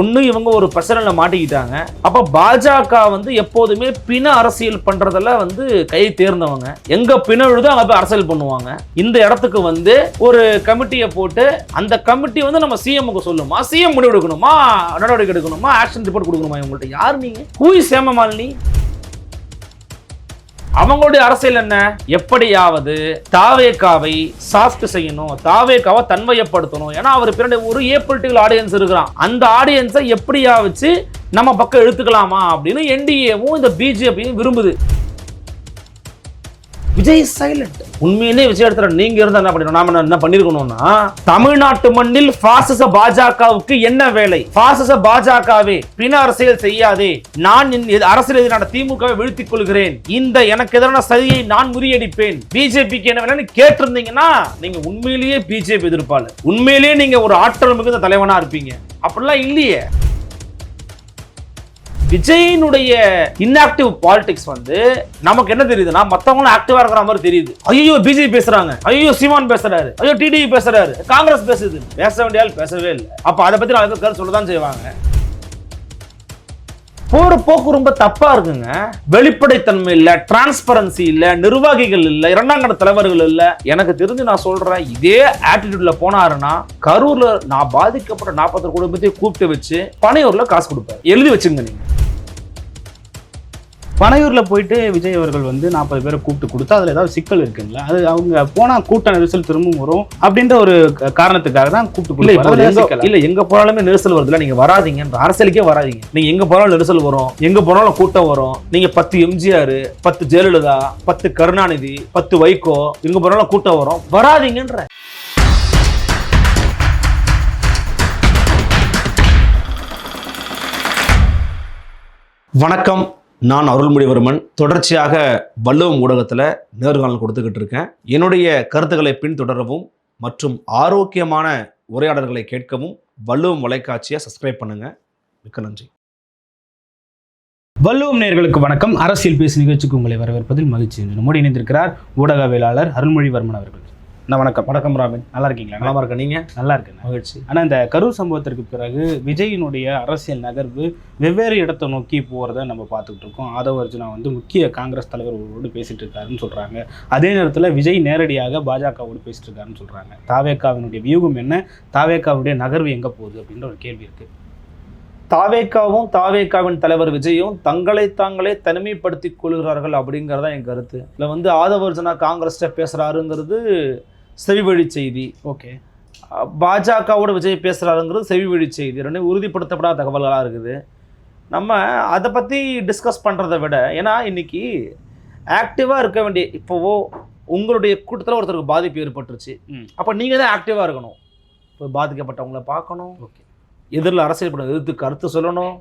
ஒன்று இவங்க ஒரு பிரச்சனையில் மாட்டிக்கிட்டாங்க. அப்போ பாஜக வந்து எப்போதுமே பிண அரசியல் பண்ணுறதெல்லாம் வந்து கை தேர்ந்தவங்க. எங்கே பிண விழுதோ அங்கே போய் அரசியல் பண்ணுவாங்க. இந்த இடத்துக்கு வந்து ஒரு கமிட்டியை போட்டு அந்த கமிட்டி வந்து நம்ம சிஎம்முக்கு சொல்லுமா? சிஎம் முடிவு எடுக்கணுமா நடவடிக்கை எடுக்கணுமா? ஆக்ஷன் ரிப்போர்ட் கொடுக்கணுமா இவங்கள்ட்ட? யார் நீங்கள் ஹூ சேமமாலினி அவங்களுடைய அரசியல் என்ன? எப்படியாவது தாவேக்காவை சாஃப்ட் செய்யணும் தாவேக்காவை தன்மையப்படுத்தணும். ஏன்னா அவர் பின்னாடி ஒரு ஏ பொலிட்டிக்கல் ஆடியன்ஸ் இருக்கிறான். அந்த ஆடியன்ஸை எப்படியா வச்சு நம்ம பக்கம் எடுத்துக்கலாமா அப்படின்னு என்டிஏவும் இந்த பிஜேபியும் விரும்புது. விஜய் சைலண்ட் உண்மையிலே விஜய் எடுத்துற நீங்க இருந்தா என்ன பண்ணணும் நாம என்ன பண்ணிருக்கணும்னா தமிழ்நாட்டு மண்ணில் பாசிச பாஜகவுக்கு என்ன வேலை? பாசிச பாஜகவே பிண அரசியல் செய்யாதே. நான் என் அரசியல் எதிரான திமுகவை வீழ்த்திக் கொள்கிறேன். இந்த எனக்கு எதிரான சதியை நான் முறியடிப்பேன். பிஜேபிக்கு என்ன வேணும்னு கேட்டிருந்தீங்கன்னா நீங்க உண்மையிலேயே பிஜேபி எதிர்ப்பாளர். உண்மையிலேயே நீங்க ஒரு ஆற்றல் மிகுந்த தலைவனா இருப்பீங்க. அப்படிலாம் இல்லையே. விஜயினுடைய இன்ஆக்டிவ் பாலிடிக்ஸ் வந்து நமக்கு என்ன தெரியுதுன்னா மத்தவங்களும் ஆக்டிவா இருக்கிற மாதிரி தெரியுது. ஐயோ பிஜேபி பேசுறாங்க. ஐயோ சீமான் பேசுறாரு. ஐயோ டிடிவி பேசுறாரு. காங்கிரஸ் பேசுது. பேச வேண்டிய ஆள் பேசவே இல்லை. அப்ப அதை பத்தி நான் கருத்து சொல்லதான் செய்வாங்க. போற போக்கு ரொம்ப தப்பா இருக்குங்க. வெளிப்படைத்தன்மை இல்ல டிரான்ஸ்பரன்சி இல்ல நிர்வாகிகள் இல்ல இரண்டாம் கட தலைவர்கள் இல்ல. எனக்கு தெரிஞ்சு நான் சொல்றேன் இதே ஆட்டிடியூட்ல போனாருன்னா கரூர்ல நான் பாதிக்கப்பட்ட நாற்பத்தி குடும்பத்தையும் கூப்பிட்டு வச்சு பனையூர்ல காசு கொடுப்பேன் எழுதி வச்சுங்க நீங்க. பனையூர்ல போயிட்டு விஜய் அவர்கள் வந்து நாற்பது பேரை கூப்பிட்டு கொடுத்தா அதுல ஏதாவது சிக்கல் இருக்குங்களா? அது அவங்க போனா கூட்ட நெரிசல் திரும்பவும் வரும் அப்படின்ற ஒரு காரணத்துக்காக தான் கூப்பிட்டு இல்ல? இல்ல எங்க போனாலுமே நெரிசல் வருதுல நீங்க வராதீங்க. அரசியலுக்கே வராதீங்க. நீங்க எங்க போனாலும் நெரிசல் வரும். எங்க போனாலும் கூட்டம் வரும். நீங்க பத்து எம்ஜிஆர் பத்து ஜெயலலிதா பத்து கருணாநிதி பத்து வைகோ எங்க போனாலும் கூட்டம் வரும். வராதீங்கன்ற. வணக்கம். நான் அருள்மொழிவர்மன் தொடர்ச்சியாக வள்ளுவம் ஊடகத்தில் நேர்காணல் கொடுத்துக்கிட்டு இருக்கேன். என்னுடைய கருத்துக்களை பின்தொடரவும் மற்றும் ஆரோக்கியமான உரையாடல்களை கேட்கவும் வள்ளுவம் வலைக்காட்சியை சப்ஸ்கிரைப் பண்ணுங்க. மிக்க நன்றி. வள்ளுவம் நேர்களுக்கு வணக்கம். அரசியல் பேசு நிகழ்ச்சிக்கு உங்களை வரவேற்பதில் மகிழ்ச்சி. என்று நம்மோடு இணைந்திருக்கிறார் ஊடகவியலாளர் அருள்மொழிவர்மன் அவர்கள். அண்ணா வணக்கம். வணக்கம் ராபின் நல்லா இருக்கீங்களா? நலமா இருக்க நீங்க? நல்லா இருக்கேன். மகிழ்ச்சி. ஆனா இந்த கரூர் சம்பவத்திற்கு பிறகு விஜயினுடைய அரசியல் நகர்வு வெவ்வேறு இடத்தை நோக்கி போறத நம்ம பார்த்துக்கிட்டு இருக்கோம். ஆதவ அர்ஜுனா வந்து முக்கிய காங்கிரஸ் தலைவர்களோடு பேசிட்டு இருக்காருன்னு சொல்றாங்க. அதே நேரத்தில் விஜய் நேரடியாக பாஜகவோடு பேசிட்டு இருக்காருன்னு சொல்றாங்க. தாவேக்காவினுடைய வியூகம் என்ன? தாவேக்காவுடைய நகர்வு எங்க போகுது அப்படின்ற ஒரு கேள்வி இருக்கு. தாவேக்காவும் தாவேக்காவின் தலைவர் விஜயும் தங்களை தாங்களே தனிமைப்படுத்திக் கொள்கிறார்கள் அப்படிங்கறதா என் கருத்து. இதுல வந்து ஆதவர்ஜனா காங்கிரஸ்ட பேசுறாருங்கிறது செவிவழி செய்தி. ஓகே. பாஜகவோட விஜய் பேசுறாருங்கிறது செவிவழி செய்தி. ரெண்டும் உறுதிப்படுத்தப்படாத தகவல்களாக இருக்குது. நம்ம அதை பற்றி டிஸ்கஸ் பண்ணுறதை விட ஏன்னா இன்னைக்கு ஆக்டிவாக இருக்க வேண்டிய இப்போவோ உங்களுடைய கூட்டத்தில் ஒருத்தருக்கு பாதிப்பு ஏற்பட்டுருச்சு. அப்போ நீங்கள் தான் ஆக்டிவாக இருக்கணும். இப்போ பாதிக்கப்பட்டவங்கள பார்க்கணும். ஓகே. எதிரில் அரசியல் பண்ண எதிர்த்து கருத்து சொல்லணும்.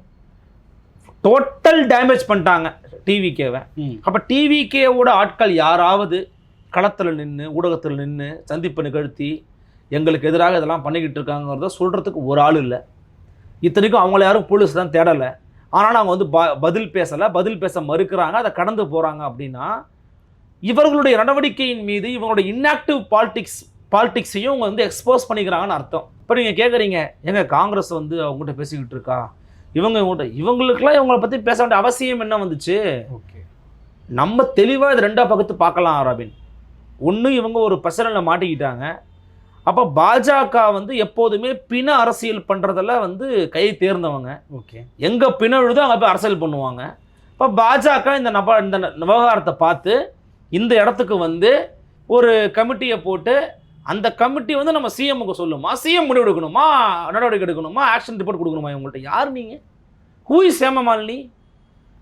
டோட்டல் டேமேஜ் பண்ணிட்டாங்க டிவிகேவை அப்போ டிவிகேவோட ஆட்கள் யாராவது களத்தில் நின்று ஊடகத்தில் நின்று சந்திப்பு நிகழ்த்தி எங்களுக்கு எதிராக இதெல்லாம் பண்ணிக்கிட்டு இருக்காங்கிறத சொல்கிறதுக்கு ஒரு ஆள் இல்லை. இத்தனைக்கும் அவங்கள யாரும் போலீஸ் தான் தேடலை. ஆனால் அவங்க வந்து ப பதில் பேசலை. பதில் பேச மறுக்கிறாங்க. அதை கடந்து போகிறாங்க அப்படின்னா இவர்களுடைய நடவடிக்கையின் மீது இவங்களுடைய இன்ஆக்டிவ் பாலிடிக்ஸ் பாலிடிக்ஸையும் அவங்க வந்து எக்ஸ்போஸ் பண்ணிக்கிறாங்கன்னு அர்த்தம். இப்போ நீங்கள் கேட்குறீங்க எங்க காங்கிரஸ் வந்து அவங்ககிட்ட பேசிக்கிட்டு இருக்கா? இவங்க இவங்ககிட்ட இவங்களுக்கெல்லாம் இவங்களை பற்றி பேச வேண்டிய அவசியம் என்ன வந்துச்சு? ஓகே. நம்ம தெளிவாக இது ரெண்டா பக்கத்து பார்க்கலாம் ராபின். ஒன்று இவங்க ஒரு பிரச்சனையில் மாட்டிக்கிட்டாங்க. அப்போ பாஜக வந்து எப்போதுமே பிண அரசியல் பண்ணுறதுல வந்து கை தேர்ந்தவங்க. ஓகே. எங்கே பிண விழுதோ அங்கே போய் அரசியல் பண்ணுவாங்க. இப்போ பாஜக இந்த நப இந்த விவகாரத்தை பார்த்து இந்த இடத்துக்கு வந்து ஒரு கமிட்டியை போட்டு அந்த கமிட்டி வந்து நம்ம சிஎம்முக்கு சொல்லுமா? சிஎம் முடிவு எடுக்கணுமா? நடவடிக்கை எடுக்கணுமா? ஆக்ஷன் ரிப்போர்ட் கொடுக்கணுமா இவங்கள்ட்ட? யார் நீங்கள் ஹூ இஸ் சேமமாலினி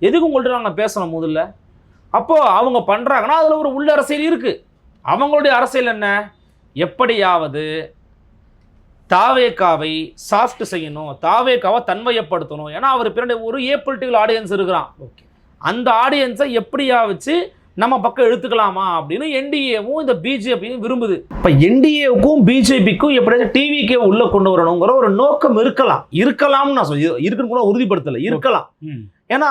எதுக்கு உங்கள்கிட்ட நாங்கள் பேசணும் முதல்ல? அப்போது அவங்க பண்ணுறாங்கன்னா அதில் ஒரு உள்ள அரசியல் இருக்குது அவங்களுடைய அரசியல் என்ன? எப்படியாவது தாவேக்காவை சாஃப்ட் செய்யணும் தாவேக்காவை தன்மையப்படுத்தணும். ஏன்னா அவர் பின்னாடி ஒரு ஏ பொலிட்டிக்கல் ஆடியன்ஸ் இருக்கிறான். ஓகே அந்த ஆடியன்ஸை எப்படியா வச்சு நம்ம பக்கம் எடுத்துக்கலாமா அப்படின்னு என்டிஏவும் இந்த பிஜேபியும் விரும்புது. இப்போ என்டிஏவுக்கும் பிஜேபிக்கும் எப்படியாச்சும் டிவிக்கே உள்ள கொண்டு வரணுங்கிற ஒரு நோக்கம் இருக்கலாம். இருக்கலாம்னு நான் சொல்லி இருக்குன்னு கூட உறுதிப்படுத்தலை. இருக்கலாம். ஏன்னா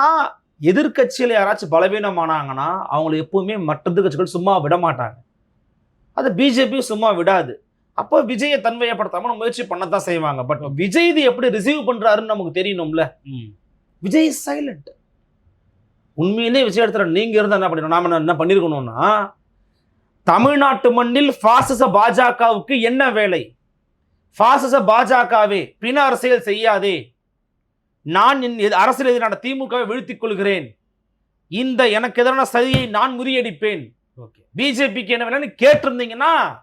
எதிர்க்கட்சியில் யாராச்சும் பலவீனமானாங்கன்னா அவங்களை எப்பவுமே மற்ற எதிர்க்கட்சிகள் சும்மா விட மாட்டாங்க அது பிஜேபியும் சும்மா விடாது. அப்போ விஜயை தன்மையப்படுத்தாம முயற்சி பண்ணத்தான் செய்வாங்க. பட் விஜய் இது எப்படி ரிசீவ் பண்றாருன்னு நமக்கு தெரியணும்ல. ம். விஜய் சைலண்ட் உண்மையிலே விஜய் இடத்துல நீங்க இருந்தா என்ன பண்ணிடணும்? நாம என்ன பண்ணிருக்கணும்னா தமிழ்நாட்டு மண்ணில் பாசிச பாஜகவுக்கு என்ன வேலை? பாசிச பாஜகவே பின அரசியல் செய்யாதே. நான் என் எதி- அரசியல் எதிரான திமுகவை வீழ்த்திக் கொள்கிறேன். இந்த எனக்கு எதிரான சதியை நான் முறியடிப்பேன். பிஜேபிக்கு என்ன வேலைன்னு கேட்டிருந்தீங்கன்னா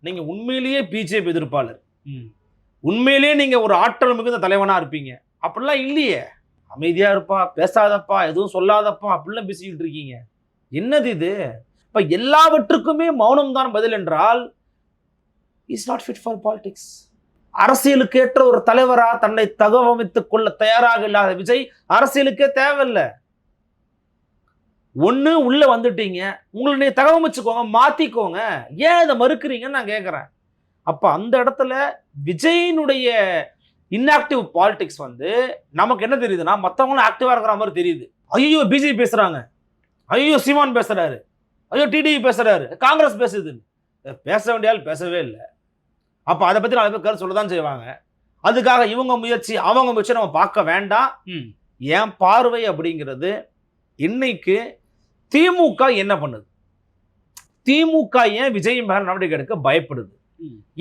நீங்க உண்மையிலேயே பிஜேபி எதிர்ப்பாளர். ம். உண்மையிலேயே நீங்க ஒரு ஆற்றல் மிகுந்த தலைவனா இருப்பீங்க. அப்படிலாம் இல்லையே. அமைதியா இருப்பா பேசாதப்பா எதுவும் சொல்லாதப்பா அப்படிலாம் பேசிக்கிட்டு இருக்கீங்க. என்னது இது? இப்ப எல்லாவற்றுக்குமே மௌனம் தான் பதில் என்றால் is not fit for politics அரசியலுக்கு ஏற்ற ஒரு தலைவரா தன்னை தகவமைத்துக் கொள்ள தயாராக இல்லாத விஜய் அரசியலுக்கே தேவையில்லை. ஒண்ணு உள்ள வந்துட்டீங்க. உங்களை நீ தகவமைச்சுக்கோங்க மாத்திக்கோங்க. ஏன் இதை மறுக்கிறீங்கன்னு நான் கேட்குறேன் அப்ப அந்த இடத்துல விஜயினுடைய இன்ஆக்டிவ் பாலிடிக்ஸ் வந்து நமக்கு என்ன தெரியுதுன்னா மற்றவங்களும் ஆக்டிவாக இருக்கிற மாதிரி தெரியுது. ஐயோ பிஜேபி பேசுறாங்க. ஐயோ சீமான் பேசுறாரு. ஐயோ டிடிவி பேசுறாரு. காங்கிரஸ் பேசுதுன்னு பேச வேண்டிய ஆள் பேசவே இல்லை. அப்போ அதை பற்றி நாலு பேர் கருத்து சொல்ல தான் செய்வாங்க. அதுக்காக இவங்க முயற்சி அவங்க முயற்சி நம்ம பார்க்க வேண்டாம். ம். என் பார்வை அப்படிங்கிறது இன்னைக்கு திமுக என்ன பண்ணுது? திமுக ஏன் விஜய் மேல நடவடிக்கை எடுக்க பயப்படுது.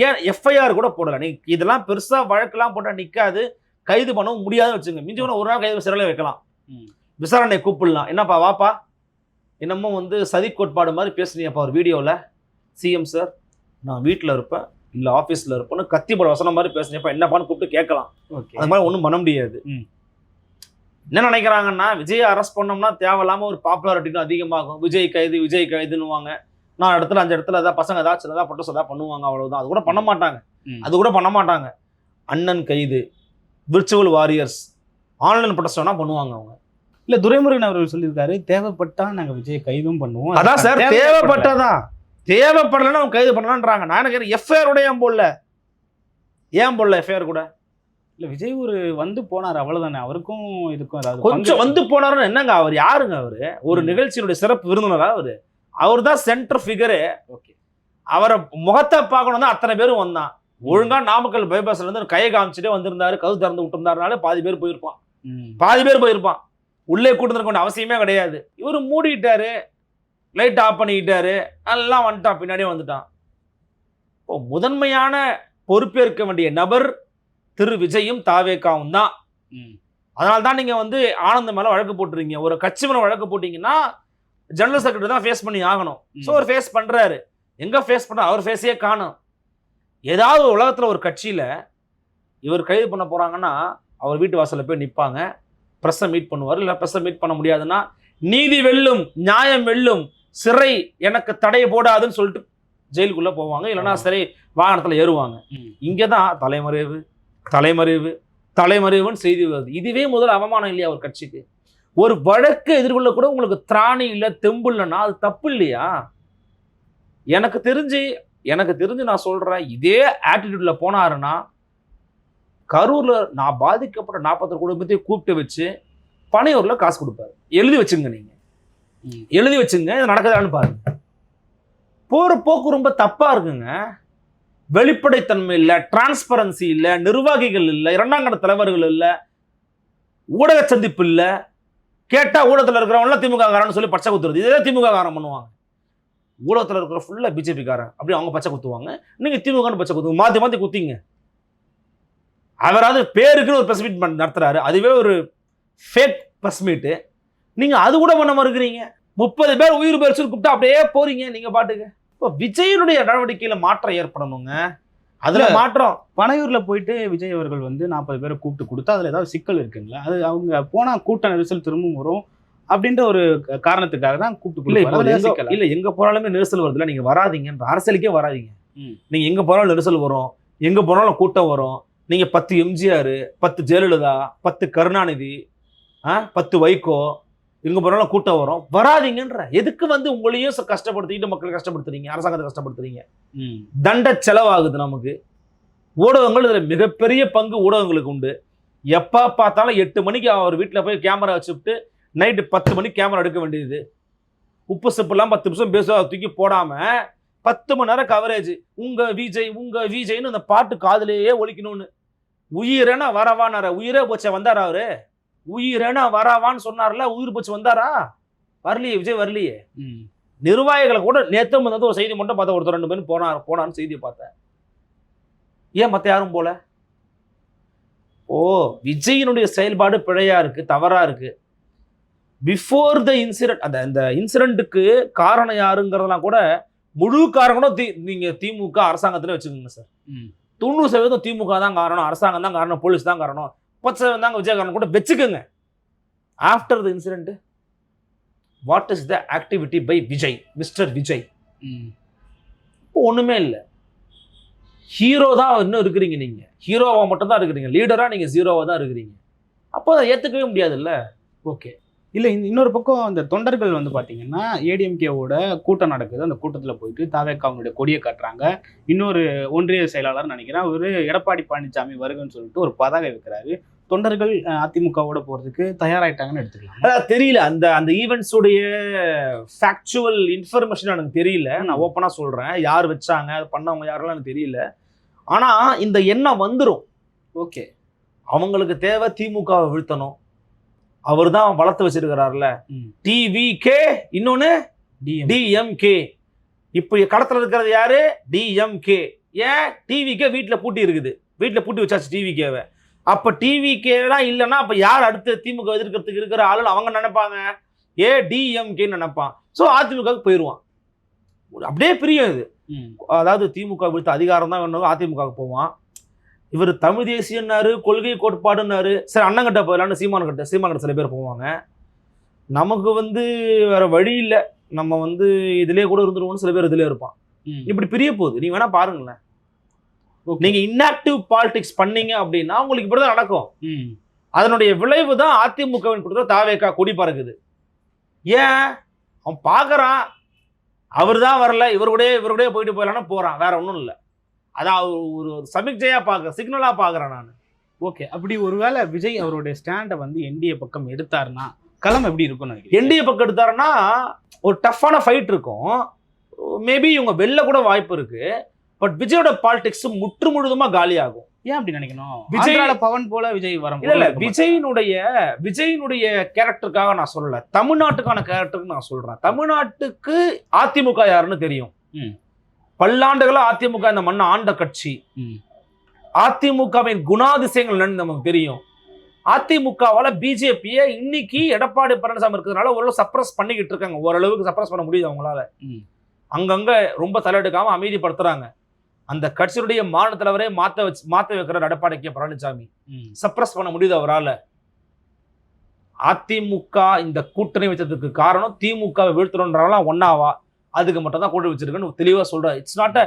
ஏன் எஃப்ஐஆர் கூட போடல? நீ இதெல்லாம் பெருசா வழக்கெல்லாம் போட்டா நிக்காது. கைது பண்ணவும் முடியாதுன்னு வச்சுங்க மிஞ்சி ஒரு நாள் கைது சிறையில் வைக்கலாம். விசாரணை கூப்பிடலாம். என்னப்பா வாப்பா? என்னமோ வந்து சதி கோட்பாடு மாதிரி பேசுனீங்கப்பா ஒரு வீடியோவில் சிஎம் சார் நான் வீட்டில் இருப்பேன். இல்லை ஆஃபீஸில் இருப்பேன்னு கத்தி போட வசனம் மாதிரி பேசுனீங்கப்பா என்னப்பான்னு கூப்பிட்டு கேட்கலாம். அது மாதிரி ஒன்றும் பண்ண முடியாது. என்ன நினைக்கிறாங்கன்னா விஜய் அரெஸ்ட் பண்ணோம்னா தேவையில்லாம ஒரு பாப்புலாரிட்டியும் அதிகமாகும். விஜய் கைது விஜய் கைதுன்னுவாங்க. நான் இடத்துல அஞ்சு இடத்துல ஏதாவது பசங்க ஏதாவது பட்டு ஏதாவது பண்ணுவாங்க அவ்வளவுதான். அது கூட பண்ண மாட்டாங்க. அது கூட பண்ண மாட்டாங்க. அண்ணன் கைது விர்ச்சுவல் வாரியர்ஸ் ஆன்லைன் ப்ரொடெஸ்ட் பண்ணுவாங்க அவங்க. இல்ல துரைமுருகன் அவர்கள் சொல்லியிருக்காரு தேவைப்பட்டா நாங்க விஜய் கைதும் பண்ணுவோம். அதான் சார். தேவைப்பட்டதா? தேவைப்படலைன்னா அவங்க கைது பண்ணலான்றாங்க நான் எனக்கு எஃப்ஐஆர் கூட ஏன் போடல? ஏன் போடல எஃப்ஐஆர் கூட? இல்ல விஜய் ஒரு வந்து போனார் அவ்வளவுதானே. அவருக்கும் இதுக்கும் ஏதாவது கொஞ்சம் வந்து போனாருன்னு என்னங்க அவர் யாருங்க அவரு? ஒரு. நிகழ்ச்சியினுடைய சிறப்பு விருந்தினரா அவரு? அவர் தான் சென்டர் ஃபிகரு ஓகே. அவரை முகத்தை பார்க்கணும் தான் அத்தனை பேரும் வந்தான். ஒழுங்கா நாமக்கல் பைபாஸ்ல இருந்து கையை காமிச்சிட்டே வந்திருந்தாரு கவு திறந்து விட்டுருந்தாருனால பாதி பேர் போயிருப்பான். பாதி பேர் போயிருப்பான். உள்ளே கூட்டு வேண்டிய அவசியமே கிடையாது. இவர் மூடிட்டாரு லைட் ஆஃப் பண்ணிக்கிட்டாரு எல்லாம் வந்துட்டான் பின்னாடியே வந்துட்டான். இப்போ முதன்மையான பொறுப்பேற்க வேண்டிய நபர் திரு விஜயும் தாவேக்காவும் தான். அதனால தான் நீங்கள் வந்து ஆனந்த் மேலே வழக்கு போட்டுறீங்க ஒரு கட்சி மேலே வழக்கு போட்டிங்கன்னா ஜெனரல் செக்ரட்டரி தான் ஃபேஸ் பண்ணி ஆகணும். ஸோ அவர் ஃபேஸ் பண்ணுறாரு எங்கே ஃபேஸ் பண்ண அவர் ஃபேஸே காணும். ஏதாவது உலகத்தில் ஒரு கட்சியில் இவர் கைது பண்ண போகிறாங்கன்னா அவர் வீட்டு வாசலில் போய் நிற்பாங்க ப்ரெஸ்ஸை மீட் பண்ணுவார். இல்லை ப்ரெஸ்ஸை மீட் பண்ண முடியாதுன்னா நீதி வெல்லும் நியாயம் வெல்லும் சிறை எனக்கு தடை போடாதுன்னு சொல்லிட்டு ஜெயிலுக்குள்ளே போவாங்க. இல்லைன்னா சிறை வாகனத்தில் ஏறுவாங்க. இங்கே தான் தலைமறைவு. தலைமறைவு தலைமறைவுன்னு செய்தி வருது. இதுவே முதல் அவமானம் இல்லையா ஒரு கட்சிக்கு? ஒரு வழக்கை எதிர்கொள்ள கூட உங்களுக்கு திராணி இல்லை தெம்பு இல்லைன்னா அது தப்பு இல்லையா? எனக்கு தெரிஞ்சு எனக்கு தெரிஞ்சு நான் சொல்கிறேன் இதே ஆட்டிடியூட்ல போனாருன்னா கரூரில் நான் பாதிக்கப்பட்ட நாற்பத்தொரு குடும்பத்தையும் கூப்பிட்டு வச்சு பனையூரில் காசு கொடுப்பாரு. எழுதி வச்சுங்க நீங்கள் எழுதி வச்சுங்க இது நடக்குதான்னு பாருங்க. போகிற போக்கு ரொம்ப தப்பாக இருக்குங்க. வெளிப்படைத்தன்மை இல்லை டிரான்ஸ்பரன்சி இல்லை நிர்வாகிகள் இல்லை இரண்டாங்கட தலைவர்கள் இல்லை ஊடக சந்திப்பு இல்லை கேட்டால் ஊடகத்தில் இருக்கிறவங்கள திமுக காரன்னு சொல்லி பச்சை குத்துறது. இதே திமுக காரம் பண்ணுவாங்க. ஊடகத்தில் இருக்கிற ஃபுல்லாக பிஜேபி காரன் அப்படி அவங்க பச்சை குத்துவாங்க. நீங்கள் திமுகன்னு பச்சை குத்துங்க. மாற்றி மாற்றி குத்திங்க. அவராவது பேருக்குன்னு ஒரு ப்ரெஸ் மீட் நடத்துறாரு. அதுவே ஒரு ஃபேக் ப்ரெஸ் மீட்டு நீங்கள் அது கூட பண்ண மறுக்கிறீங்க. முப்பது பேர் உயிர் பரிசு கூப்பிட்டு அப்படியே போறீங்க. நீங்கள் பாட்டுக்கு. இப்போ விஜயனுடைய நடவடிக்கையில மாற்றம் ஏற்படணுங்க. அதுல. மாற்றம். பனையூர்ல போயிட்டு விஜய் அவர்கள் வந்து நாற்பது பேரை கூப்பிட்டு கொடுத்தா அதுல ஏதாவது சிக்கல் இருக்குங்களா? அது அவங்க போனா கூட்ட நெரிசல் திரும்பவும் வரும் அப்படின்ற ஒரு காரணத்துக்காக தான் கூப்பிட்டு இல்ல எங்க போனாலுமே நெரிசல் வருதுல நீங்க வராதீங்க அரசியலுக்கே வராதீங்க. நீங்க எங்க போனாலும் நெரிசல் வரும். எங்க போனாலும் கூட்டம் வரும். நீங்க பத்து எம்ஜிஆர் பத்து ஜெயலலிதா பத்து கருணாநிதி பத்து வைகோ எங்க போனாலும் கூட்டம் வரும். வராதீங்கன்ற. எதுக்கு வந்து உங்களையும் கஷ்டப்படுத்திக்கிட்டு மக்களை கஷ்டப்படுத்துறீங்க? அரசாங்கத்தை கஷ்டப்படுத்துறீங்க. தண்ட செலவாகுது நமக்கு. ஊடகங்கள் இதில் மிகப்பெரிய பங்கு ஊடகங்களுக்கு உண்டு. எப்போ பார்த்தாலும் எட்டு மணிக்கு அவர் வீட்டில் போய் கேமரா வச்சுட்டு நைட்டு பத்து மணிக்கு கேமரா எடுக்க வேண்டியது. உப்பு சப்புலாம் பத்து நிமிஷம் பேச தூக்கி போடாமல் பத்து மணி நேரம் கவரேஜ் உங்க விஜய் உங்க விஜய்னு அந்த பாட்டு காதுலயே ஒலிக்கணும்னு. உயிரென வரவானார. உயிரே போச்ச வந்தாரா அவரு? உயிரென வரவான்னு சொன்னார்ல உயிர் போச்சு வந்தாரா? வரலையே விஜய் வரலையே. ம். நிர்வாகிகளை கூட நேத்து வந்து ஒரு செய்தி மட்டும் பார்த்தா ஒருத்தர் ரெண்டு பேரும் போனார் போனான்னு செய்தியை பார்த்தேன். ஏன் மத்த யாரும் போல? ஓ விஜயினுடைய செயல்பாடு பிழையா இருக்கு தவறா இருக்கு. பிஃபோர் த இன்சிடென்ட் அந்த இந்த இன்சிடென்ட்டுக்கு காரணம் யாருங்கிறதெல்லாம் கூட முழு காரணம் தி நீங்க திமுக அரசாங்கத்துல வச்சுக்கோங்க சார். ம். தொண்ணூறு சதவீதம் திமுக தான் காரணம் அரசாங்கம் தான் காரணம் போலீஸ் தான் காரணம். சதவீதம் தாங்க விஜய் காரணம் கூட வச்சுக்கோங்க. After the incident what is the activity by Vijay mister Vijay hmm. இப்போ ஒண்ணுமே இல்லை. ஹீரோ தான் இன்னும் இருக்கிறீங்க நீங்க. ஹீரோவா மட்டும் தான் இருக்கிறீங்க. லீடரா நீங்க ஜீரோவா தான் இருக்கிறீங்க. அப்போ அதை ஏத்துக்கவே முடியாதுல்ல. ஓகே இல்லை இன்னொரு பக்கம் இந்த தொண்டர்கள் வந்து பார்த்தீங்கன்னா ஏடிஎம்கேவோட கூட்டம் நடக்குது. அந்த கூட்டத்தில் போயிட்டு தாவேக்கா அவங்களுடைய கொடியை காட்டுறாங்க. இன்னொரு ஒன்றிய செயலாளர் நினைக்கிறேன் அவர் எடப்பாடி பழனிசாமி வருகன்னு சொல்லிட்டு ஒரு பதாகை வைக்கிறாரு. தொண்டர்கள் அதிமுகவோட போகிறதுக்கு தயாராயிட்டாங்கன்னு எடுத்துக்கலாம். அதான் தெரியல. அந்த அந்த ஈவெண்ட்ஸுடைய ஃபேக்சுவல் இன்ஃபர்மேஷன் எனக்கு தெரியல. நான் ஓப்பனா சொல்றேன். யார் வச்சாங்க அது பண்ணவங்க யாரெல்லாம் எனக்கு தெரியல. ஆனா இந்த எண்ணம் வந்துரும். ஓகே. அவங்களுக்கு தேவை திமுகவை வீழ்த்தணும். அவர் தான் வளர்த்து வச்சிருக்கிறாருல. டிவிகே இன்னொன்னு டிஎம் டிஎம்கே இப்போ களத்துல இருக்கிறது யாரு? டிஎம்கே ஏன்? டிவிக்கே வீட்டில் பூட்டி இருக்குது. வீட்டில் பூட்டி வச்சாச்சு டிவிகேவை அப்போ டிவிகேலாம் இல்லைன்னா அப்போ யார் அடுத்து திமுக எதிர்க்கிறதுக்கு இருக்கிற ஆளுன்னு அவங்க நினைப்பாங்க. ஏ டிஎம்கேன்னு நினைப்பான். ஸோ அதிமுகவுக்கு போயிடுவான் அப்படியே பிரியும் இது. அதாவது திமுக விடுத்த அதிகாரம் தான் வேணும் அதிமுகவுக்கு போவான். இவர் தமிழ் தேசியன்னாரு கொள்கை கோட்பாடுன்னாரு. சரி அண்ணங்கிட்ட போயிடலான்னு சீமான் கிட்ட சீமான் கிட்ட சில பேர் போவாங்க. நமக்கு வந்து வேற வழி இல்லை. நம்ம வந்து இதுலயே கூட இருந்துருவோம்னு சில பேர் இதுலயே இருப்பான். இப்படி பிரிய போகுது. நீங்க வேணா பாருங்களேன். நீங்க இன்ஆக்டிவ் பாலிடிக்ஸ் பண்ணீங்க அப்படின்னா உங்களுக்கு இப்படிதான் நடக்கும். அதனுடைய விளைவு தான் அதிமுகவின் கொடுக்குற தாவேக்கா கொடி பறக்குது. ஏன்? அவன் பார்க்கறான் அவர் தான் வரல. இவர் கூடயே இவர் கூடயே போயிட்டு போயிடலாம்னு போறான். வேற ஒன்றும் இல்லை. அதான் ஒரு சமிக்ஜையா பார்க்க சிக்னலா பார்க்கறேன் நான். ஓகே அப்படி ஒருவேளை விஜய் அவருடைய ஸ்டாண்டை வந்து என்டிஏ பக்கம் எடுத்தாருன்னா களம் எப்படி இருக்கும்னு என்டிஏ பக்கம் எடுத்தாருன்னா ஒரு டஃப்பான ஃபைட் இருக்கும். மேபி இவங்க வெளில கூட வாய்ப்பு இருக்கு. பட் விஜயோட பாலிடிக்ஸ் முற்று முழுதுமா காலியாகும். ஏன் அப்படி நினைக்கணும்? விஜய் பவன் போல விஜய் வர இல்ல இல்ல விஜயினுடைய விஜயினுடைய கேரக்டருக்காக நான் சொல்லல. தமிழ்நாட்டுக்கான கேரக்டருக்கு நான் சொல்றேன். தமிழ்நாட்டுக்கு அதிமுக யாருன்னு தெரியும். ம். பல்லாண்டுகளா அதிமுக இந்த மண்ணை ஆண்ட கட்சி. அதிமுகவின் குணாதிசயங்கள் என்னன்னு நமக்கு தெரியும் அதிமுகவால பிஜேபியை இன்னைக்கு எடப்பாடி பழனிசாமி இருக்கிறதுனால ஓரளவு சப்ரஸ் பண்ணிக்கிட்டு இருக்காங்க ஓரளவுக்கு சப்ரஸ் பண்ண முடியுது அவங்களால. அங்கங்க ரொம்ப தலையெடுக்காம அமைதிப்படுத்துறாங்க அந்த கட்சியுடைய மாநில தலைவரே மாத்த வச்சு மாத்த வைக்கிறார் எடப்பாடி கே பழனிசாமி. சப்ரஸ் பண்ண முடியுது அவரால் அதிமுக இந்த கூட்டணி வச்சதுக்கு காரணம் திமுக வீழ்த்தணுன்றவங்களாம் ஒன்னாவா அதுக்கு மட்டும் தான் கூட்டணி வச்சிருக்குன்னு தெளிவாக சொல்கிறார் it's not a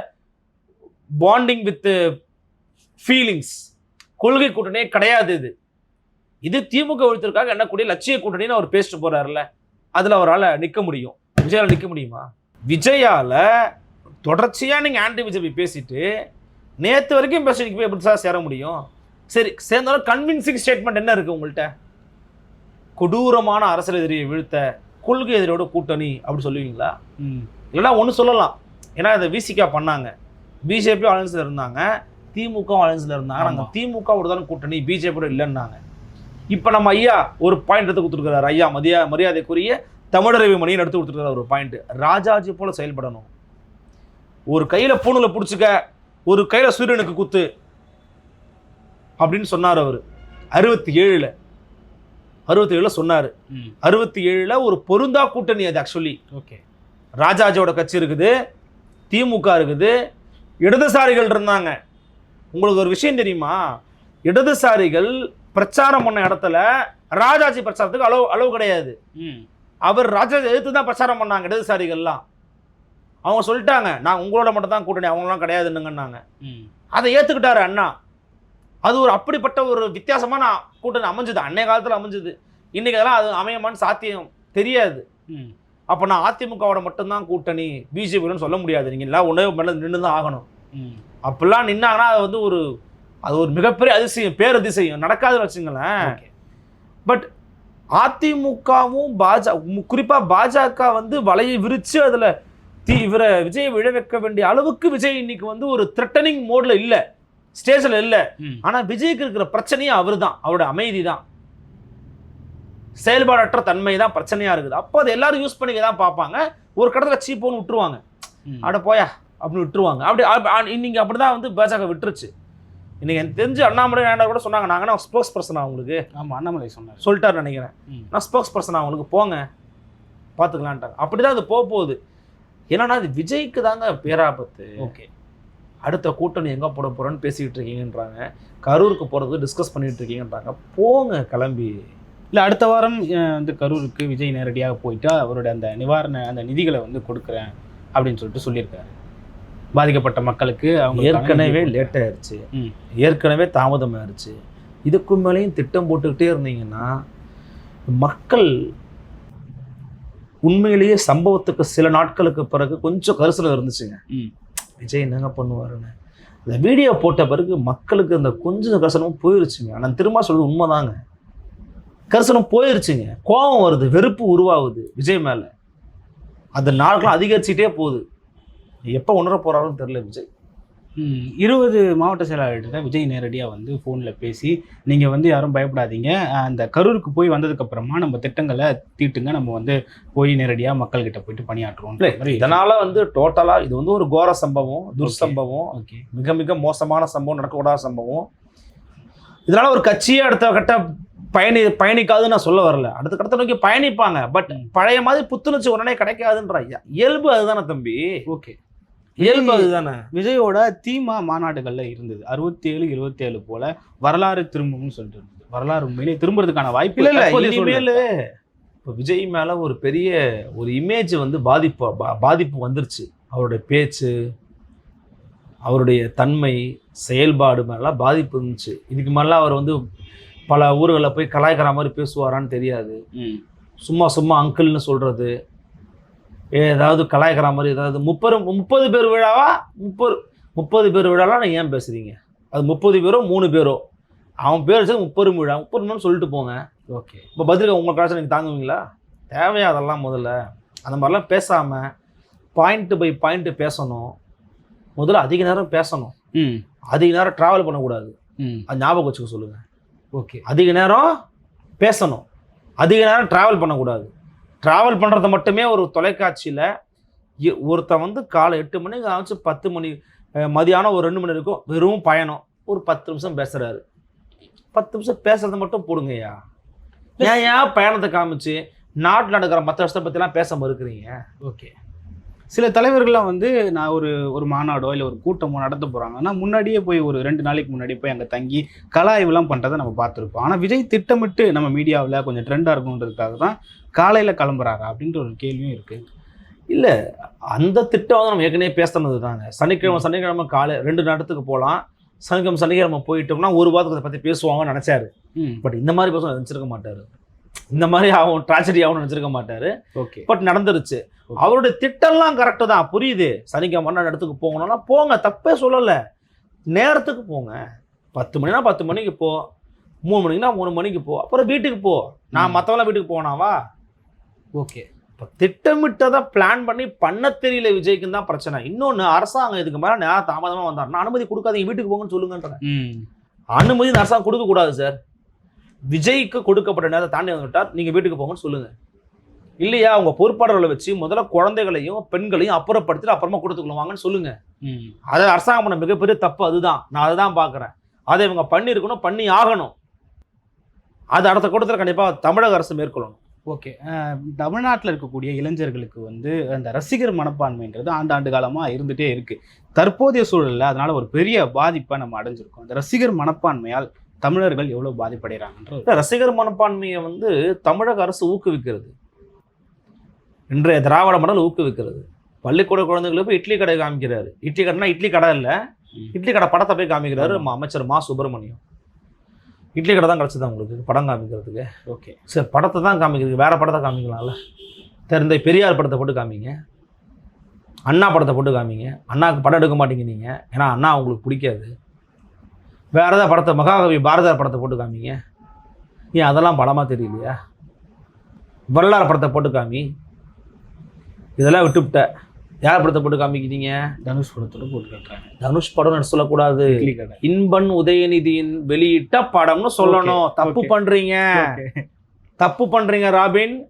bonding with feelings கொள்கை கூட்டணியே கிடையாது இது. இது திமுக வீழ்த்திற்காக என்னக்கூடிய லட்சிய கூட்டணின்னு அவர் பேசிட்டு போறாருல்ல. அதுல அவரால் நிற்க முடியும். விஜயால நிற்க முடியுமா? விஜயால தொடர்ச்சியாக நீங்கள் ஆன்டி பிஜேபி பேசிட்டு நேற்று வரைக்கும் பேசிட்டு போய் எப்படி சார் சேர முடியும்? சரி சேர்ந்தாலும் கன்வின்சிங் ஸ்டேட்மெண்ட் என்ன இருக்கு உங்கள்கிட்ட கொடூரமான அரசியல் எதிரியை வீழ்த்த கொள்கை எதிரியோட கூட்டணி அப்படி சொல்லுவீங்களா? ம். இல்லைன்னா ஒன்று சொல்லலாம். ஏன்னா இதை விசிகா பண்ணாங்க. பிஜேபி அலைன்ஸில் இருந்தாங்க. திமுக அலைன்ஸில் இருந்தாங்க. நாங்கள் திமுகவோட தான் கூட்டணி பிஜேபியோட இல்லைன்னாங்க. இப்போ நம்ம ஐயா ஒரு பாயிண்ட் எடுத்து கொடுத்துருக்காரு ஐயா மதியா மரியாதைக்குரிய தமிழரவி மணியன் எடுத்து கொடுத்துருக்காரு ஒரு பாயிண்ட் ராஜாஜி போல செயல்படணும். ஒரு கையில் பூணில் பிடிச்சிக்க ஒரு கையில் சூரியனுக்கு குத்து அப்படின்னு சொன்னார் அவர். அறுபத்தி ஏழில் அறுபத்தி ஏழில் சொன்னார். அறுபத்தி ஏழில் ஒரு பொருந்தா கூட்டணி அது ஆக்சுவலி ஓகே. ராஜாஜியோட கட்சி இருக்குது திமுக இருக்குது இடதுசாரிகள் இருந்தாங்க. உங்களுக்கு ஒரு விஷயம் தெரியுமா? இடதுசாரிகள் பிரச்சாரம் பண்ண இடத்துல ராஜாஜி பிரச்சாரத்துக்கு அளவு அளவு கிடையாது. அவர் ராஜாஜி எதிர்த்து தான் பிரச்சாரம் பண்ணாங்க இடதுசாரிகள்லாம். அவங்க சொல்லிட்டாங்க நான் உங்களோட மட்டும் தான் கூட்டணி அவங்களாம் கிடையாதுன்னுங்கன்னாங்க. அதை ஏற்றுக்கிட்டாரு அண்ணா. அது ஒரு அப்படிப்பட்ட ஒரு வித்தியாசமான கூட்டணி அமைஞ்சது அன்னைய காலத்தில் அமைஞ்சது. இன்னைக்கு அதெல்லாம் அது அமையமான்னு சாத்தியம் தெரியாது. ம். அப்போ நான் அதிமுகவோட மட்டும்தான் கூட்டணி பிஜேபின்னு சொல்ல முடியாது. நீங்கள் எல்லாம் ஒன்றே மேலே நின்று தான் ஆகணும் அப்படிலாம் நின்னாங்கன்னா அது வந்து ஒரு அது ஒரு மிகப்பெரிய அதிசயம் பேரதிசயம். நடக்காதுன்னு வச்சுங்களேன் பட் அதிமுகவும் பாஜக குறிப்பாக பாஜக வந்து வலையை விரித்து அதில் தீ இவரை விஜய் விழ வைக்க வேண்டிய அளவுக்கு விஜய் இன்னைக்கு வந்து ஒரு த்ரெட்டனிங் மோட்ல இல்ல. ஸ்டேஜ்ல இல்ல. ம். ஆனா விஜய்க்கு இருக்கிற பிரச்சனையே அவர் தான் அவரோட அமைதி தான் செயல்பாடற்ற தன்மை தான் பிரச்சனையா இருக்குது. அப்போ அதை எல்லாரும் யூஸ் பண்ணிக்க தான் பார்ப்பாங்க. ஒரு கடத்துல சீப்போன்னு விட்டுருவாங்க. அட போயா அப்படின்னு விட்டுருவாங்க. அப்படி இன்னைக்கு அப்படிதான் வந்து பாஜக விட்டுருச்சு. இன்னைக்கு எனக்கு தெரிஞ்சு அண்ணாமலை நாயுடு கூட சொன்னாங்க. நாங்க நான் ஸ்போக்ஸ் பர்சன் அவங்களுக்கு ஆமா அண்ணாமலை சொன்னார். சொல்லிட்டாரு நினைக்கிறேன். நான் ஸ்போக்ஸ் பர்சன் அவங்களுக்கு போங்க. பார்த்துக்கலான்ட்டாங்க. அப்படிதான் அது போக போகுது. ஏன்னா அது விஜய்க்கு தாங்க பேராபத்து. ஓகே. அடுத்த கூட்டணி எங்க போட போறோன்னு பேசிக்கிட்டு இருக்கீங்கன்றாங்க. கரூருக்கு போறதுக்கு டிஸ்கஸ் பண்ணிட்டு இருக்கீங்கன்றாங்க. போங்க கிளம்பி. இல்ல அடுத்த வாரம் வந்து கரூருக்கு விஜய் நேரடியாக போயிட்டு அவரோட அந்த நிவாரண அந்த நிதிகளை வந்து கொடுக்குறேன் அப்படின்னு சொல்லிட்டு சொல்லியிருக்காரு. பாதிக்கப்பட்ட மக்களுக்கு அவங்க ஏற்கனவே லேட் ஆயிருச்சு. ம். ஏற்கனவே தாமதம் ஆயிருச்சு இதுக்கு மேலேயும் திட்டம் போட்டுக்கிட்டே இருந்தீங்கன்னா மக்கள் உண்மையிலேயே சம்பவத்துக்கு சில நாட்களுக்கு பிறகு கொஞ்சம் கரிசனம் இருந்துச்சுங்க. விஜய் என்னங்க பண்ணுவாருன்னு. இந்த வீடியோ போட்ட பிறகு மக்களுக்கு அந்த கொஞ்சம் கரிசனமும் போயிருச்சுங்க. ஆனால் திரும்ப சொல்றது உண்மைதாங்க. கரிசனம் போயிருச்சுங்க. கோபம் வருது வெறுப்பு உருவாகுது விஜய் மேல. அந்த நாட்கள் அதிகரிச்சுட்டே போகுது. எப்போ உணர போறாருன்னு தெரியல விஜய். இருபது மாவட்ட செயலாளர்கிட்ட விஜய் நேரடியாக வந்து ஃபோனில் பேசி நீங்கள் வந்து யாரும் பயப்படாதீங்க. அந்த கரூருக்கு போய் வந்ததுக்கப்புறமா நம்ம திட்டங்களை தீட்டுங்க. நம்ம வந்து போய் நேரடியாக மக்கள்கிட்ட போயிட்டு பணியாற்றுவோம் இல்லை இதனால வந்து டோட்டலா இது வந்து ஒரு கோர சம்பவம் துர்சம்பவம் ஓகே. மிக மிக மோசமான சம்பவம் நடக்கக்கூடாத சம்பவம். இதனால ஒரு கட்சியே அடுத்த கட்ட பயணி பயணிக்காதுன்னு நான் சொல்ல வரல. அடுத்த கட்டத்தை நோக்கி பயணிப்பாங்க. பட் பழைய மாதிரி புத்துணர்ச்சி உடனே கிடைக்காதுன்ற. இயல்பு அதுதானே தம்பி. ஓகே. இயல்பு அதுதானே. விஜயோட தீமா மாநாடுகள்ல இருந்தது. அறுபத்தி ஏழு இருபத்தி ஏழு போல வரலாறு திரும்பும்னு சொல்லிட்டு இருந்தது. வரலாறு உண்மையிலே திரும்புறதுக்கான வாய்ப்பு இல்ல இனிமேல் இப்போ விஜய் மேல ஒரு பெரிய ஒரு இமேஜ் வந்து பாதிப்பு பாதிப்பு வந்துருச்சு. அவருடைய பேச்சு அவருடைய தன்மை செயல்பாடு மேலாம் பாதிப்பு இருந்துச்சு. இதுக்கு மேலாம் அவர் வந்து பல ஊர்களில் போய் கலாய்க்கிற மாதிரி பேசுவாரான்னு தெரியாது. சும்மா சும்மா அங்கிள்னு சொல்றது. ஏதாவது கலாய்க்கிற மாதிரி ஏதாவது முப்பது முப்பது பேர் விழாவா? முப்பது முப்பது பேர் விழாலாம் நீ ஏன் பேசுறீங்க? அது முப்பது பேரோ மூணு பேரோ? அவன் பேர் வச்சது முப்பது விழா முப்பது மணி சொல்லிட்டு போங்க ஓகே. இப்போ பதிலுக்கு உங்கள் காசை நீங்கள் தாங்குவீங்களா? தேவையா அதெல்லாம் முதல்ல? அந்த மாதிரிலாம் பேசாமல் பாயிண்ட் பை பாயிண்ட் பேசணும். முதல்ல அதிக நேரம் பேசணும். அதிக நேரம் ட்ராவல் பண்ணக்கூடாது. அது ஞாபகம் வச்சுக்க சொல்லுங்கள் ஓகே. அதிக நேரம் பேசணும். அதிக நேரம் ட்ராவல் பண்ணக்கூடாது. ட்ராவல் பண்ணுறது மட்டுமே ஒரு தொலைக்காட்சியில் ஒருத்தன் வந்து காலை எட்டு மணிக்கு ஆச்சு பத்து மணி மதியானம் ஒரு ரெண்டு மணி இருக்கும் வெறும் பயணம். ஒரு பத்து நிமிஷம் பேசுகிறாரு பத்து நிமிஷம் பேசுறது மட்டும் போடுங்கய்யா ஏன் ஏன் பயணத்தை காமிச்சு நாட்டில் நடக்கிற மற்ற விஷயத்தை பற்றிலாம் பேச மறுக்கிறீங்க ஓகே. சில தலைவர்கள்லாம் வந்து நான் ஒரு ஒரு மாநாடோ இல்லை ஒரு கூட்டமோ நடத்த போகிறாங்கன்னா முன்னாடியே போய் ஒரு ரெண்டு நாளைக்கு முன்னாடி போய் அங்கே தங்கி கலாய்வுலாம் பண்ணுறதை நம்ம பார்த்துருப்போம். ஆனால் விஜய் திட்டமிட்டு நம்ம மீடியாவில் கொஞ்சம் ட்ரெண்டாக இருக்கணுன்றதுக்காக தான் காலையில் கிளம்புறாரா அப்படின்ற ஒரு கேள்வியும் இருக்குது இல்லை அந்த திட்டம் வந்து நம்ம ஏற்கனவே பேசுனது தாங்க. சனிக்கிழமை சனிக்கிழமை காலை ரெண்டு நேரத்துக்கு போகலாம். சனிக்கிழமை சனிக்கிழமை போயிட்டோம்னா ஒரு வாரத்துக்கு அதை பற்றி பேசுவாங்கன்னு நினச்சாரு. பட் இந்த மாதிரி பேச நினச்சிருக்க மாட்டாரு. இந்த மாதிரி ஆகும் ட்ராஜடி ஆகும்னு நினச்சிருக்க மாட்டாரு. ஓகே பட் நடந்துருச்சு. அவருடைய திட்டம்லாம் கரெக்டு தான். புரியுது. சனிக்கிழமை இடத்துக்கு போகணும்னா போங்க. தப்பே சொல்லலை. நேரத்துக்கு போங்க. பத்து மணினா பத்து மணிக்கு போ. மூணு மணிக்குனா மூணு மணிக்கு போ. அப்புறம் வீட்டுக்கு போ. நான் ம். மற்றவங்களாம் வீட்டுக்கு போனாவா ஓகே இப்போ திட்டமிட்டதை பிளான் பண்ணி பண்ண தெரியல விஜய்க்கு தான் பிரச்சனை. இன்னொன்று அரசாங்கம் இதுக்கு மேலே நேரம் தாமதமாக வந்தாருன்னா அனுமதி கொடுக்காதீங்க வீட்டுக்கு போங்கன்னு சொல்லுங்கன்றேன். அனுமதி அரசாங்கம் கொடுக்கக்கூடாது சார் விஜய்க்கு கொடுக்கப்பட்ட நேரத்தை தாண்டி வந்துவிட்டார் நீங்கள் வீட்டுக்கு போங்கன்னு சொல்லுங்கள் இல்லையா? உங்க பொறுப்பாளர்களை வச்சு முதல்ல குழந்தைகளையும் பெண்களையும் அப்புறப்படுத்திட்டு அப்புறமா கொடுத்துக்கலாம் வாங்கன்னு சொல்லுங்க. ம். அதை அரசாங்கம் பண்ண மிகப்பெரிய தப்பு அதுதான். நான் அதை தான் பார்க்குறேன். அதை இவங்க பண்ணியிருக்கணும் பண்ணி ஆகணும். அது அடுத்த கூட்டத்தில் கண்டிப்பாக தமிழக அரசு மேற்கொள்ளணும். ஓகே. தமிழ்நாட்டில் இருக்கக்கூடிய இளைஞர்களுக்கு வந்து அந்த ரசிகர் மனப்பான்மைன்றது ஆண்டாண்டு காலமாக இருந்துகிட்டே இருக்குது தற்போதைய சூழலில் அதனால ஒரு பெரிய பாதிப்பை நம்ம அடைஞ்சிருக்கோம். அந்த ரசிகர் மனப்பான்மையால் தமிழர்கள் எவ்வளோ பாதிப்படைகிறாங்கன்ற இல்ல, ரசிகர் மனப்பான்மையை வந்து தமிழக அரசு ஊக்குவிக்கிறது. இன்றைய திராவிட மடல் ஊக்குவிக்கிறது. பள்ளிக்கூட குழந்தைகளுக்கு போய் இட்லி கடை காமிக்கிறாரு. இட்லி கடைனா இட்லி கடை இல்லை. இட்லி கடை படத்தை போய் காமிக்கிறாரு ஆமா. ம- அமைச்சர் மா சுப்பிரமணியம். இட்லி கடை தான் கிடச்சதா உங்களுக்கு படம் காமிக்கிறதுக்கு. ஓகே. சரி படத்தை தான் காமிக்கிறதுக்கு. வேற படத்தை காமிக்கலாம்ல. தெரிந்த பெரியார் படத்தை போட்டு காமிங்க. அண்ணா படத்தை போட்டு காமிங்க. அண்ணாவுக்கு படம் எடுக்க மாட்டீங்க நீங்கள் ஏன்னா அண்ணா உங்களுக்கு பிடிக்காது. வேற ஏதாவது படத்தை மகாகவி பாரதியார் படத்தை போட்டு காமிங்க ஏன் அதெல்லாம் படமாக தெரியலையா? வரலாறு படத்தை போட்டு காமி இதெல்லாம் விட்டுவிட்ட யார் படத்தை போட்டு காமிக்கிறீங்க தனுஷ் படத்தோட போட்டு காட்டுறாங்க தனுஷ் படம்னு சொல்லக்கூடாது. இன்பன் உதயநிதியின் வெளியிட்ட படம்னு சொல்லணும். தப்பு. பண்றீங்க. தப்பு பண்றீங்க ராபின்.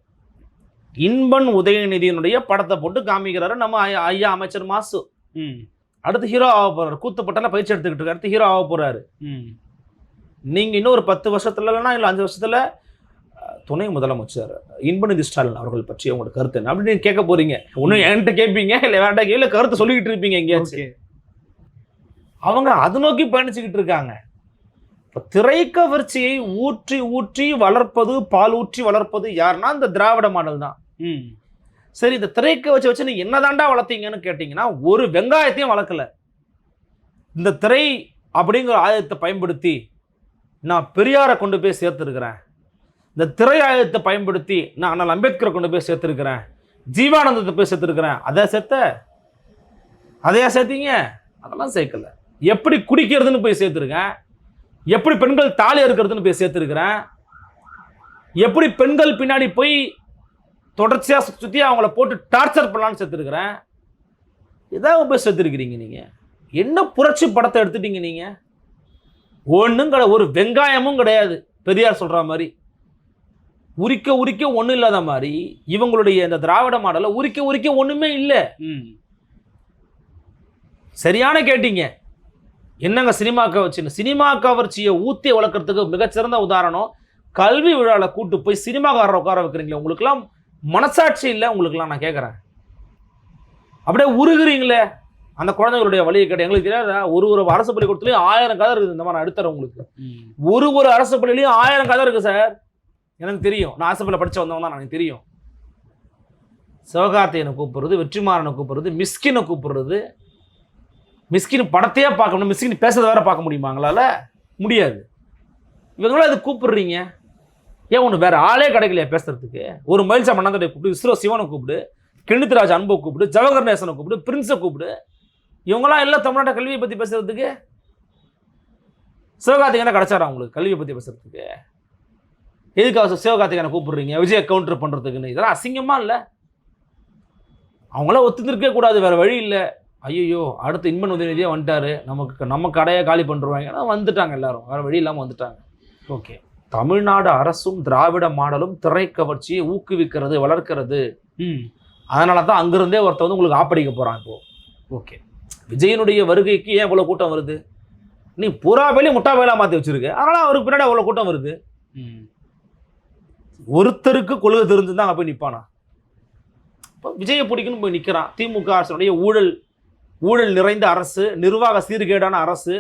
இன்பன் உதயநிதியினுடைய படத்தை போட்டு காமிக்கிறாரு நம்ம ஐயா- ஐயா அமைச்சர் மாசு. ம். அடுத்து ஹீரோ ஆக போறாரு. கூத்துப்பட்டால பயிற்சி எடுத்துக்கிட்டு இருக்காரு. அடுத்து ஹீரோ ஆக போறாரு. ம். நீங்க இன்னும் ஒரு பத்து வருஷத்துல இல்லைன்னா இல்லை அஞ்சு வருஷத்துல துணை முதலமைச்சர் இன்பநிதி ஸ்டாலின் அவர்கள் பற்றி உங்களோட கருத்து என்ன? அப்படின்னு கேட்க போறீங்க. ஒன்னும் என்கிட்ட கேட்பீங்க இல்லை வேண்டாம் கேள்வி கருத்து சொல்லிக்கிட்டு இருப்பீங்க எங்கேயாச்சும். அவங்க அது நோக்கி பயணிச்சுக்கிட்டு இருக்காங்க. இப்போ திரைக்கவர்ச்சியை ஊற்றி ஊற்றி வளர்ப்பது பால் ஊற்றி வளர்ப்பது யாருன்னா இந்த திராவிட மாடல் தான். ம். சரி இந்த திரைக்கு வச்சு வச்சு நீங்கள் என்னதாண்டா வளர்த்தீங்கன்னு கேட்டிங்கன்னா ஒரு வெங்காயத்தையும் வளர்க்கல. இந்த திரை அப்படிங்கிற ஆயுதத்தை பயன்படுத்தி நான் பெரியாரை கொண்டு போய் சேர்த்துருக்கிறேன். இந்த திரை ஆயுதத்தை பயன்படுத்தி நான் அண்ணல் அம்பேத்கரை கொண்டு போய் சேர்த்துருக்கிறேன். ஜீவானந்தத்தை போய் சேர்த்துருக்கிறேன். அதை சேர்த்த? அதையா சேர்த்தீங்க? அதெல்லாம் சேர்க்கல. எப்படி குடிக்கிறதுன்னு போய் சேர்த்துருக்கேன். எப்படி பெண்கள் தாலி இருக்கிறதுன்னு போய் சேர்த்துருக்கிறேன். எப்படி பெண்கள் பின்னாடி போய் தொடர்ச்சியாக சுற்றி அவங்கள போட்டு டார்ச்சர் பண்ணலான்னு சேர்த்துருக்கிறேன் இதாக போய் சேர்த்துருக்கிறீங்க நீங்கள் என்ன புரட்சி படத்தை எடுத்துட்டீங்க நீங்கள் ஒன்றும் கிடையாது ஒரு வெங்காயமும் கிடையாது பெரியார் சொல்கிற மாதிரி. உரிக்க உரிக்க ஒன்றும் இல்லாத மாதிரி இவங்களுடைய இந்த திராவிட மாடலை உரிக்க உரிக்க ஒன்றுமே இல்லை. ம். சரியான கேட்டீங்க. என்னங்க சினிமா கவர்ச்சின்னு? சினிமா கவர்ச்சியை ஊத்தி வளர்க்கறதுக்கு மிகச்சிறந்த உதாரணம் கல்வி விழாவில் கூட்டு போய் சினிமாக்காரரை உட்கார வைக்கிறீங்களே உங்களுக்குலாம் மனசாட்சி இல்லை உங்களுக்குலாம் நான் கேட்குறேன் அப்படியே உருகுறீங்களே அந்த குழந்தைகளுடைய வழியை கேட்ட எங்களுக்கு தெரியாதா? ஒரு ஒரு அரசு பள்ளிக்கூடத்துலையும் ஆயிரம் கதை இருக்குது இந்த மாதிரி நான் எடுத்துறேன் உங்களுக்கு. ஒரு ஒரு அரசு பள்ளியிலையும் ஆயிரம் கதை இருக்குது சார். எனக்கு தெரியும். நான் அரசு பள்ளியில் படிச்சு வந்தவன் தான் எனக்கு தெரியும். சிவகார்த்தியனை கூப்பிடுறது வெற்றிமாறனை கூப்பிடுறது மிஸ்கினை கூப்பிடுறது. மிஸ்கின் படத்தையே பார்க்கணும் மிஸ்கின் பேசுறத வேற பார்க்க முடியுமா எங்களால முடியாது. இவங்களும் அதை கூப்பிடுறீங்க? ஏன் ஒன்று வேறு ஆளே கிடைக்கலையா பேசுறதுக்கு? ஒரு மயில்சா மண்ணாந்தடை கூப்பிடு இஸ்ரோ சிவனை கூப்பிடு கிண்ணித்ராஜ் அன்பை கூப்பிடு ஜவஹர் நேசனை கூப்பிடு பிரின்ஸை கூப்பிடு. இவங்களாம் எல்லாம் தமிழ்நாட்டை கல்வியை பற்றி பேசுகிறதுக்கு சிவகார்த்திகனை கிடைச்சாரா உங்களுக்கு கல்வியை பற்றி பேசுகிறதுக்கு எதுக்காக சிவகார்த்திகனை கூப்பிடுறீங்க? விஜய கவுண்டர் பண்ணுறதுக்குன்னு இதெல்லாம் அசிங்கமாக இல்லை? அவங்களாம் ஒத்துந்திருக்கவே கூடாது வேறு வழி இல்லை. ஐயோ அடுத்து இன்பன் உதயநிதியே வந்துட்டாரு. நமக்கு நம்ம கடையை காலி பண்ணுருவாங்க ஆனா வந்துட்டாங்க எல்லோரும். வேறு வழி இல்லாமல் வந்துட்டாங்க. ஓகே. தமிழ்நாடு அரசும் திராவிட மாடலும் திரைக்கவர்ச்சியை ஊக்குவிக்கிறது வளர்க்கிறது. அதனால தான் அங்கிருந்தே ஒருத்தன் வந்து உங்களுக்கு ஆப்படிக்க போறான் இப்போ. ஓகே. விஜயனுடைய வருகைக்கு ஏன் இவ்வளோ கூட்டம் வருது? நீ புறா வேலையும் முட்டா வேலா மாற்றி வச்சிருக்க. அதனால அவருக்கு பின்னாடி அவ்வளோ கூட்டம் வருது. ம். ஒருத்தருக்கு கொள்கை தெரிஞ்சு தான் அங்கே போய் நிற்பானா இப்போ விஜயை பிடிக்கணும் போய் நிற்கிறான் திமுக அரசுடைய ஊழல் ஊழல் நிறைந்த அரசு நிர்வாக சீர்கேடான அரசு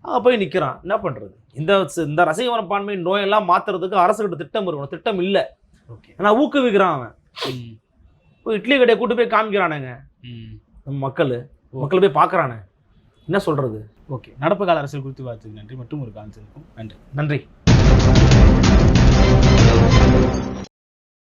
அங்கே போய் நிற்கிறான் என்ன பண்ணுறது இந்த இந்த ரசிக மனப்பான்மை நோயெல்லாம் மாற்றுறதுக்கு அரசுகிட்ட திட்டம் இருக்கணும். திட்டம் இல்லை. ஓகே. ஆனால் ஊக்குவிக்கிறான் அவன். ம். போய் இட்லி கடையை கூட்டு போய் காமிக்கிறானுங்க. மக்கள். மக்கள் போய் பார்க்குறானே என்ன சொல்கிறது ஓகே. நடப்பு கால அரசியல் குறித்து பார்த்ததுக்கு நன்றி. மற்றும் ஒரு கான்செப்ட் நன்றி. நன்றி.